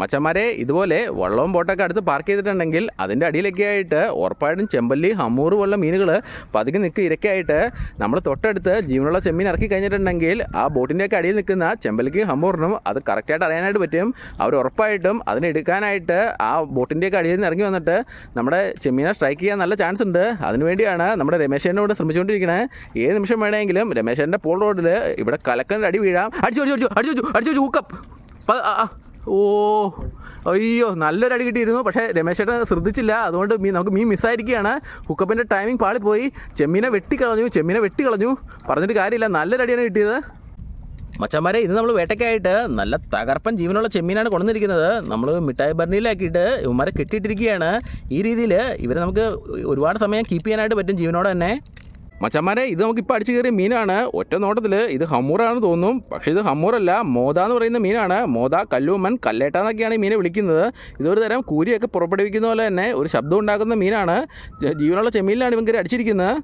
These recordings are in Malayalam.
മച്ചന്മാരെ ഇതുപോലെ വള്ളവും ബോട്ടൊക്കെ അടുത്ത് പാർക്ക് ചെയ്തിട്ടുണ്ടെങ്കിൽ അതിന്റെ അടിയിലൊക്കെ ആയിട്ട് ഉറപ്പായിട്ടും ചെമ്പല്ലി ഹമ്മൂറ് പോലുള്ള മീനുകൾ പതുക്കെ നിൽക്കുക ഇരക്കായിട്ട് നമ്മൾ തൊട്ടടുത്ത് ജീവനുള്ള ചെമ്മീൻ ഇറക്കി കഴിഞ്ഞിട്ടുണ്ടെങ്കിൽ ആ ബോട്ടിന്റെയൊക്കെ അടിയിൽ നിൽക്കുന്ന ചെമ്പല്ലിക്കും ഹമ്മൂറിനും അത് കറക്റ്റായിട്ട് അറിയാനായിട്ട് പറ്റും. അവർ ഉറപ്പായിട്ടും അതിനെ എടുക്കാനായിട്ട് ആ ബോട്ടിന്റെയൊക്കെ അടിയിൽ നിന്ന് ഇറങ്ങി വന്നിട്ട് നമ്മുടെ ചെമ്മീനെ സ്ട്രൈക്ക് ചെയ്യാൻ നല്ല ചാൻസ് ഉണ്ട്. അതിനുവേണ്ടിയാണ് നമ്മുടെ രമേശേനോട് ശ്രമിച്ചുകൊണ്ടിരിക്കുന്നത് ഏത് നിമിഷം വേണമെങ്കിലും രമേശേന്റെ പോൾ റോഡിൽ ഇവിടെ കലക്കന്റെ അടി വീഴാം. അടിച്ചു അടിച്ചു അടിച്ചു അടിച്ചു അടിച്ചു ഹൂക്കപ്പ് ഓ അയ്യോ നല്ലൊരു അടി കിട്ടിയിരുന്നു. പക്ഷേ രമേശേട്ടൻ ശ്രദ്ധിച്ചില്ല. അതുകൊണ്ട് മീൻ നമുക്ക് മീൻ മിസ്സായിരിക്കുകയാണ്. ഹുക്കപ്പിന്റെ ടൈമിംഗ് പാളിപ്പോയി. ചെമ്മീനെ വെട്ടിക്കളഞ്ഞു ചെമ്മീനെ വെട്ടിക്കളഞ്ഞു പറഞ്ഞിട്ട് കാര്യമില്ല. നല്ലൊരു അടിയാണ് കിട്ടിയത്. മച്ചന്മാരെ ഇത് നമ്മൾ വേട്ടയ്ക്കായിട്ട് നല്ല തകർപ്പൻ ജീവനുള്ള ചെമ്മീനാണ് കൊണ്ടുവന്നിരിക്കുന്നത്. നമ്മൾ മിഠായി ബർണിയിലാക്കിയിട്ട് ഇവന്മാരെ കെട്ടിയിട്ടിരിക്കുകയാണ്. ഈ രീതിയിൽ ഇവരെ നമുക്ക് ഒരുപാട് സമയം കീപ്പ് ചെയ്യാനായിട്ട് പറ്റും ജീവനോടെ തന്നെ. മച്ചന്മാരെ ഇത് നമുക്ക് ഇപ്പോൾ അടിച്ചു കയറിയ മീനാണ്. ഒറ്റ നോട്ടത്തിൽ ഇത് ഹമ്മൂറാണെന്ന് തോന്നും. പക്ഷേ ഇത് ഹമ്മൂറല്ല മോദ എന്ന് പറയുന്ന മീനാണ്. മോദ കല്ലൂമൻ കല്ലേട്ട എന്നൊക്കെയാണ് ഈ മീനെ വിളിക്കുന്നത്. ഇതൊരു തരം കൂരിയൊക്കെ പുറപ്പെടുവിക്കുന്ന പോലെ തന്നെ ഒരു ശബ്ദം ഉണ്ടാക്കുന്ന മീനാണ്. ജീവനുള്ള ചെമ്മീനിലാണ് ഇവൻ കയറി അടിച്ചിരിക്കുന്നത്.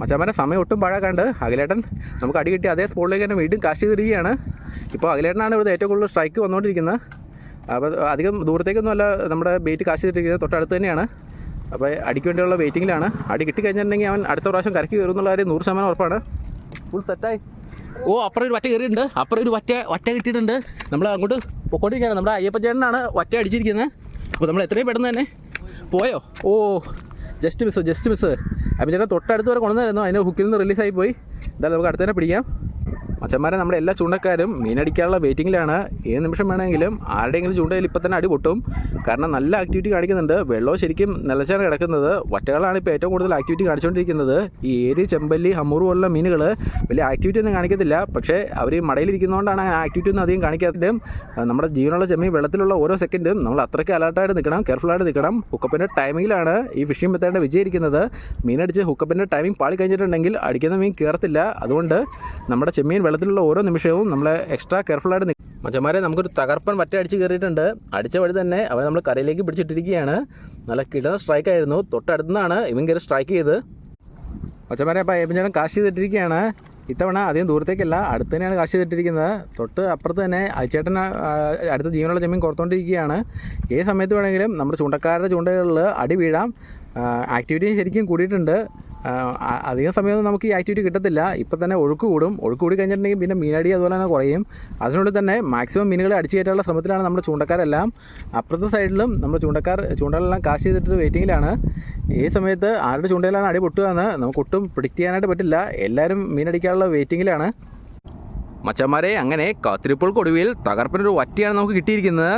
മച്ചാമാരെ സമയം ഒട്ടും പാഴാക്കാണ്ട്. അഖിലേട്ടൻ നമുക്ക് അടി കിട്ടി അതേ സ്പോട്ടിലേക്ക് തന്നെ വീണ്ടും കാശ് ചെയ്തിരിക്കുകയാണ് ഇപ്പോൾ അഖിലേട്ടനാണ് ഇവിടെ ഏറ്റവും കൂടുതൽ സ്ട്രൈക്ക് വന്നുകൊണ്ടിരിക്കുന്നത്. അപ്പോൾ അധികം ദൂരത്തേക്കൊന്നും അല്ല നമ്മുടെ ബേറ്റ് കാശ് തിരിക്കുന്നത്. തൊട്ടടുത്ത് തന്നെയാണ്. അപ്പോൾ അടിക്ക് വേണ്ടിയുള്ള വെയിറ്റിങ്ങിലാണ് അടി കിട്ടി കഴിഞ്ഞിട്ടുണ്ടെങ്കിൽ അവൻ അടുത്ത പ്രാവശ്യം കരക്ക് കയറും എന്നുള്ള കാര്യം നൂറ് ശതമാനം ഉറപ്പാണ്. ഫുൾ സെറ്റായി ഓ അപ്പുറം ഒരു വറ്റ കയറിയിട്ടുണ്ട്. അപ്പുറം ഒരു വറ്റ വറ്റ കിട്ടിയിട്ടുണ്ട്. നമ്മൾ അങ്ങോട്ട് പൊക്കോണ്ടിരിക്കുകയാണ്. നമ്മുടെ അയ്യപ്പ ചേട്ടനാണ് വറ്റ അടിച്ചിരിക്കുന്നത്. അപ്പോൾ നമ്മൾ എത്രയും പെട്ടെന്ന് തന്നെ പോയോ? ഓ ജസ്റ്റ് മിസ് ജസ്റ്റ് മിസ് അപ്പം ചേട്ടൻ തൊട്ടടുത്ത് വരെ കൊണ്ടുവന്നായിരുന്നു. അതിന് ഹുക്കിൽ നിന്ന് റിലീസായി പോയി. എന്തായാലും നമുക്ക് അടുത്ത് തന്നെ പിടിക്കാം. മച്ചന്മാരെ നമ്മുടെ എല്ലാ ചൂണ്ടക്കാരും മീനടിക്കാനുള്ള വെയിറ്റിങ്ങിലാണ്. ഏത് നിമിഷം വേണമെങ്കിലും ആരുടെയെങ്കിലും ചൂണ്ടയിൽ ഇപ്പം തന്നെ അടി പൊട്ടും. കാരണം നല്ല ആക്ടിവിറ്റി കാണിക്കുന്നുണ്ട്. വെള്ളവും ശരിക്കും നിലച്ചാണ് കിടക്കുന്നത്. വറ്റകളാണ് ഇപ്പോൾ ഏറ്റവും കൂടുതൽ ആക്ടിവിറ്റി കാണിച്ചുകൊണ്ടിരിക്കുന്നത്. ഈ ഏരി ചെമ്പല്ലി ഹമ്മൂർ പോലുള്ള മീനുകൾ വലിയ ആക്ടിവിറ്റി ഒന്നും കാണിക്കത്തില്ല. പക്ഷേ അവർ മടയിലിരിക്കുന്നതുകൊണ്ടാണ് അങ്ങനെ ആക്ടിവിറ്റി ഒന്നും അധികം കാണിക്കാത്തതും. നമ്മുടെ ജീവനുള്ള ചെമ്മി വെള്ളത്തിലുള്ള ഓരോ സെക്കൻഡും നമ്മൾ അത്രയ്ക്ക് അലർട്ടായിട്ട് നിൽക്കണം കെയർഫുള്ളായിട്ട് നിൽക്കണം. ഹുക്കപ്പിന്റെ ടൈമിങ്ങിലാണ് ഈ ഫിഷിംഗ് മെത്തേഡ് വിജയിക്കുന്നത് മീനടിച്ച് ഹുക്കപ്പിന്റെ ടൈമിംഗ് പാളി കഴിഞ്ഞിട്ടുണ്ടെങ്കിൽ അടിക്കുന്ന മീൻ കയറത്തില്ല. അതുകൊണ്ട് നമ്മുടെ ചെമ്മീൻ വെള്ളത്തിലുള്ള ഓരോ നിമിഷവും നമ്മൾ എക്സ്ട്രാ കെയർഫുള്ളായിട്ട് നിൽക്കും മച്ചന്മാരെ നമുക്കൊരു തകർപ്പൻ വറ്റ അടിച്ച് കയറിയിട്ടുണ്ട്. അടിച്ച വഴി തന്നെ അവൻ നമ്മൾ കരയിലേക്ക് പിടിച്ചിട്ടിരിക്കുകയാണ്. നല്ല കിടന്ന സ്ട്രൈക്ക് ആയിരുന്നു. തൊട്ടടുത്തുനിന്നാണ് ഇവൻ കയറി സ്ട്രൈക്ക് ചെയ്ത്. മച്ചന്മാരെ അപ്പോൾ ഏപ്പഞ്ചേട്ടൻ കാശ് ചെയ്തിട്ടിരിക്കുകയാണ് ഇത്തവണ അധികം ദൂരത്തേക്കല്ല അടുത്ത് തന്നെയാണ് കാശ് ചെയ്തിട്ടിരിക്കുന്നത് തൊട്ട് അപ്പുറത്ത് തന്നെ അയച്ചേട്ടൻ അടുത്ത ജീവനുള്ള ജമീൻ കൊടുത്തോണ്ടിരിക്കുകയാണ് ഏത് സമയത്ത് വേണമെങ്കിലും നമ്മുടെ ചൂണ്ടക്കാരുടെ ചൂണ്ടകളിൽ അടി വീഴാം. ആക്ടിവിറ്റി ശരിക്കും കൂടിയിട്ടുണ്ട്. അധികം സമയമൊന്നും നമുക്ക് ഈ ആക്ടിവിറ്റി കിട്ടത്തില്ല. ഇപ്പം തന്നെ ഒഴുക്ക് കൂടും. ഒഴുക്ക് കൂടി കഴിഞ്ഞിട്ടുണ്ടെങ്കിൽ പിന്നെ മീനടി അതുപോലെ തന്നെ കുറയും. അതിനുള്ളിൽ തന്നെ മാക്സിമം മീനുകളെ അടിച്ചു കയറ്റാനുള്ള ശ്രമത്തിലാണ് നമ്മുടെ ചൂണ്ടക്കാരെല്ലാം. അപ്പുറത്തെ സൈഡിലും നമ്മുടെ ചൂണ്ടക്കാർ ചൂണ്ടകളെല്ലാം കാശ് ചെയ്തിട്ട് വെയിറ്റിങ്ങിലാണ് ഈ സമയത്ത് ആരുടെ ചൂണ്ടയിലാണ് അടി പൊട്ടുക നമുക്ക് ഒട്ടും പ്രിഡിക്റ്റ് ചെയ്യാനായിട്ട് പറ്റില്ല. എല്ലാവരും മീനടിക്കാനുള്ള വെയിറ്റിങ്ങിലാണ് മച്ചന്മാരെ അങ്ങനെ കാത്തിരിപ്പുകൾക്കൊടുവിൽ തകർപ്പനൊരു വറ്റിയാണ് നമുക്ക് കിട്ടിയിരിക്കുന്നത്.